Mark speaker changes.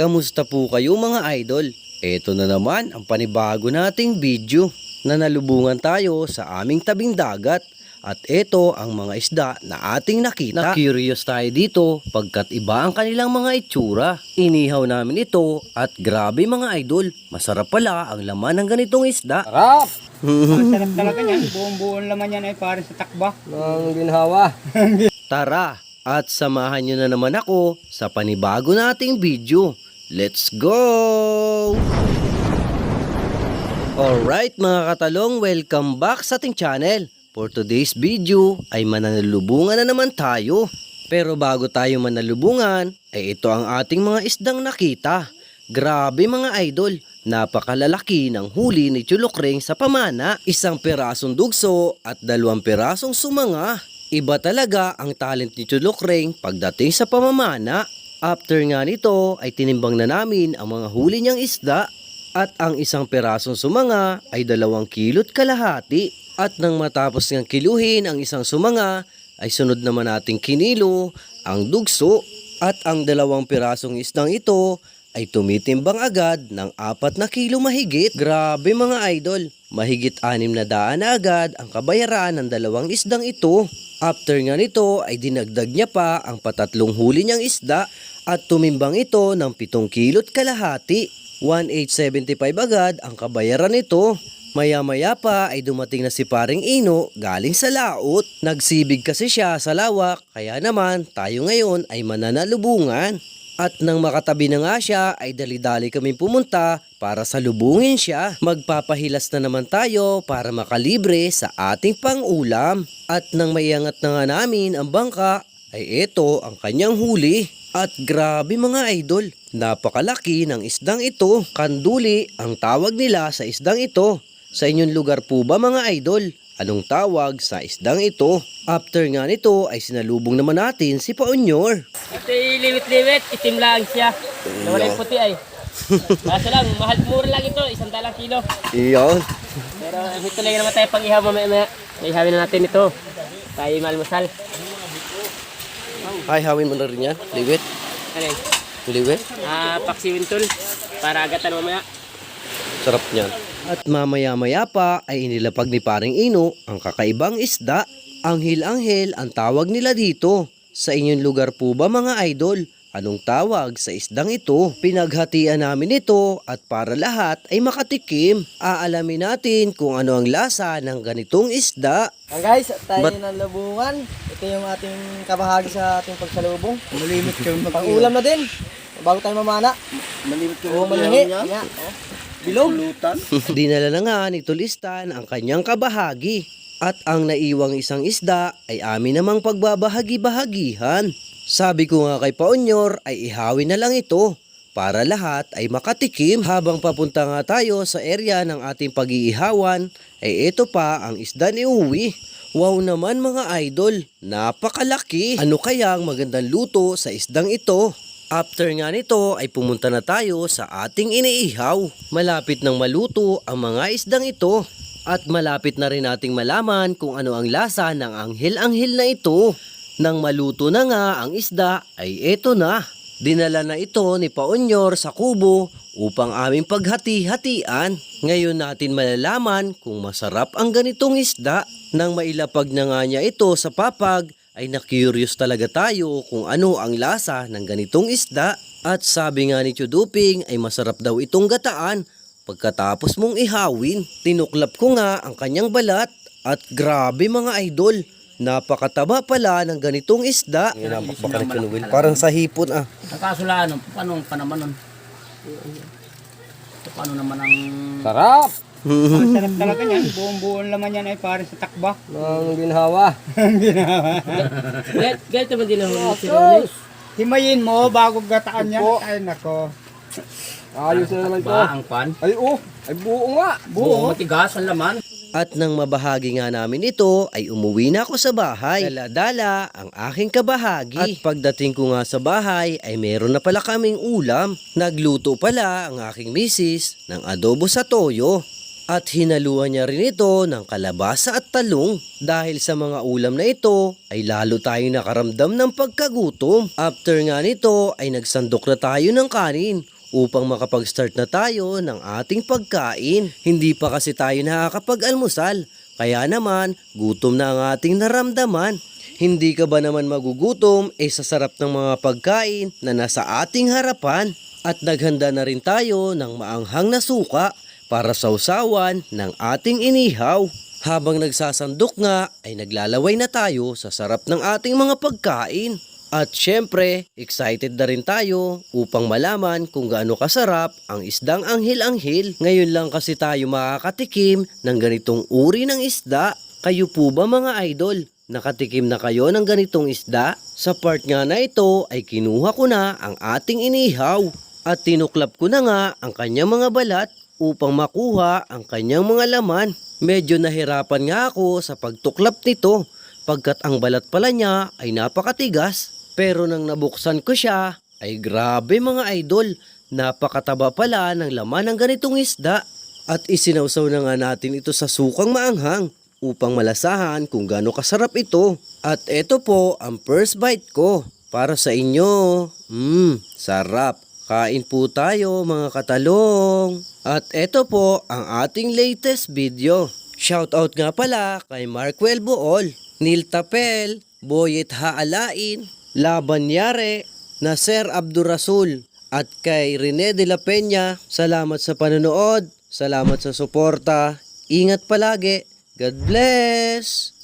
Speaker 1: Kamusta po kayo mga idol? Ito na naman ang panibago nating video na nalubungan tayo sa aming tabing dagat at ito ang mga isda na ating nakita. Na-curious tayo dito pagkat iba ang kanilang mga itsura. Inihaw namin ito at grabe mga idol, masarap pala ang laman ng ganitong isda.
Speaker 2: Sarap!
Speaker 3: Ang sarap talaga niyan. Buong-buong laman yan ay parang sa takba.
Speaker 2: Ng ginhawa.
Speaker 1: Tara at samahan nyo na naman ako sa panibago nating video. Let's go! Alright mga katalong, welcome back sa ating channel. For today's video ay mananalubungan na naman tayo. Pero bago tayo manalubungan, ay ito ang ating mga isdang nakita. Grabe mga idol, napakalalaki ng huli ni Chulukreng sa pamana. Isang pirasong dugso at dalawang pirasong sumanga. Iba talaga ang talent ni Chulukreng pagdating sa pamamana. After nga nito ay tinimbang na namin ang mga huli niyang isda at ang isang pirasong sumanga ay dalawang kilot kalahati. At nang matapos ngang kiluhin ang isang sumanga ay sunod naman nating kinilo ang dugso at ang dalawang pirasong isdang ito ay tumitimbang agad ng apat na kilo mahigit. Grabe mga idol, mahigit anim na daan na agad ang kabayaran ng dalawang isdang ito. After nga nito ay dinagdag niya pa ang patatlong huli niyang isda at tumimbang ito ng pitong kilot kalahati. 1875 agad ang kabayaran nito. Maya-maya pa ay dumating na si paring Ino galing sa laot. Nagsibig kasi siya sa lawak kaya naman tayo ngayon ay mananalubungan. At nang makatabi na nga siya ay dali-dali kami pumunta para salubungin siya. Magpapahilas na naman tayo para makalibre sa ating pangulam. At nang maiangat na nga namin ang bangka ay ito ang kanyang huli. At grabe mga idol, napakalaki ng isdang ito. Kanduli ang tawag nila sa isdang ito. Sa inyong lugar po ba mga idol? Anong tawag sa isdang ito? After nga nito ay sinalubong naman natin si Paunyor.
Speaker 4: Ito liwit-liwit, itim lang siya. Nawala yung puti ay. Kaso lang, mahal, mura lang ito, isang dalang kilo.
Speaker 1: Iyon.
Speaker 4: Pero ito lang naman tayo pang ihaw mamaya maya. Ihawin na natin ito. Tayo malmasal.
Speaker 1: Ay, hawin mo na rin yan. Liwit.
Speaker 4: Ano yun?
Speaker 1: Liwit.
Speaker 4: Ah, paksiwin tol. Para agatan mamaya.
Speaker 1: Sarap niyan. At mamaya-maya pa ay inilapag ni paring Ino ang kakaibang isda. Anghel-anghel ang tawag nila dito. Sa inyong lugar po ba mga idol? Anong tawag sa isdang ito? Pinaghatian namin ito at para lahat ay makatikim. Aalamin natin kung ano ang lasa ng ganitong isda.
Speaker 2: Ang guys, tayo
Speaker 1: Ba't-
Speaker 2: ng labungan. Ito yung ating kabahagi sa ating pagsalubong.
Speaker 3: Malimit kayo mag
Speaker 2: Pang-ulam na din. Bago tayo mamana.
Speaker 3: Malimit
Speaker 2: Oo, malihi. Yan. oh. Bilog.
Speaker 1: Dinala na nga ni Tulistan ang kanyang kabahagi. At ang naiwang isang isda ay amin namang pagbabahagi-bahagihan. Sabi ko nga kay Paonyor ay ihawin na lang ito para lahat ay makatikim. Habang papunta nga tayo sa area ng ating pag-iihawan ay ito pa ang isda ni Uwi. Wow naman mga idol, napakalaki. Ano kaya ang magandang luto sa isdang ito? After nga nito ay pumunta na tayo sa ating iniihaw. Malapit nang maluto ang mga isdang ito. At malapit na rin nating malaman kung ano ang lasa ng anghel-anghel na ito. Nang maluto na nga ang isda ay eto na. Dinala na ito ni Paonyor sa kubo upang aming paghati-hatian. Ngayon natin malalaman kung masarap ang ganitong isda. Nang mailapag na nga niya ito sa papag ay na-curious talaga tayo kung ano ang lasa ng ganitong isda. At sabi nga ni Chuduping ay masarap daw itong gataan pagkatapos mong ihawin. Tinuklap ko nga ang kanyang balat at grabe mga idol. Napakataba pala ng ganitong isda. Parang sa hipon ah.
Speaker 3: Nakasulaan, paano pa naman nun? Paano naman ang...
Speaker 2: Sarap!
Speaker 3: Ang sarap talaga niyan. Buong-buong laman yan ay parang sa takba.
Speaker 2: Ng ginhawa.
Speaker 4: Ganito ganito ba din ang si Ronnie?
Speaker 3: Himayin mo bago gataan yan. Ay nako.
Speaker 2: Ayos na naman ito.
Speaker 3: ang pan?
Speaker 2: Ay, oh. Ay, buo nga.
Speaker 3: Buo. matigas ang laman.
Speaker 1: At nang mabahagi nga namin ito ay umuwi na ako sa bahay. Dala-dala ang aking kabahagi. At pagdating ko nga sa bahay ay meron na pala kaming ulam. Nagluto pala ang aking misis ng adobo sa toyo. At hinaluan niya rin ito ng kalabasa at talong. Dahil sa mga ulam na ito ay lalo tayong nakaramdam ng pagkagutom. After nga nito ay nagsandok na tayo ng kanin upang makapag-start na tayo ng ating pagkain. Hindi pa kasi tayo nakakapag-almusal. Kaya naman, gutom na ang ating naramdaman. Hindi ka ba naman magugutom eh sa sarap ng mga pagkain na nasa ating harapan? At naghanda na rin tayo ng maanghang na suka para sausawan ng ating inihaw. Habang nagsasandok nga ay naglalaway na tayo sa sarap ng ating mga pagkain. At syempre, excited na rin tayo upang malaman kung gaano kasarap ang isdang anghil-anghil. Ngayon lang kasi tayo makakatikim ng ganitong uri ng isda. Kayo po ba mga idol? Nakatikim na kayo ng ganitong isda? Sa part nga na ito ay kinuha ko na ang ating inihaw at tinuklap ko na nga ang kanyang mga balat upang makuha ang kanyang mga laman. Medyo nahirapan nga ako sa pagtuklap nito pagkat ang balat pala niya ay napakatigas. Pero nang nabuksan ko siya, ay grabe mga idol, napakataba pala ng laman ng ganitong isda. At isinawsaw na nga natin ito sa sukang maanghang upang malasahan kung gaano kasarap ito. At ito po ang first bite ko para sa inyo. Mmm, sarap. Kain po tayo mga katalong. At ito po ang ating latest video. Shoutout nga pala kay Markwell Bool, Neil Tapel, Boyet Haalain, Laban Yare, Nasser Abdurasul, at kay Rene de la Peña. Salamat sa panonood, salamat sa suporta. Ingat palagi. God bless!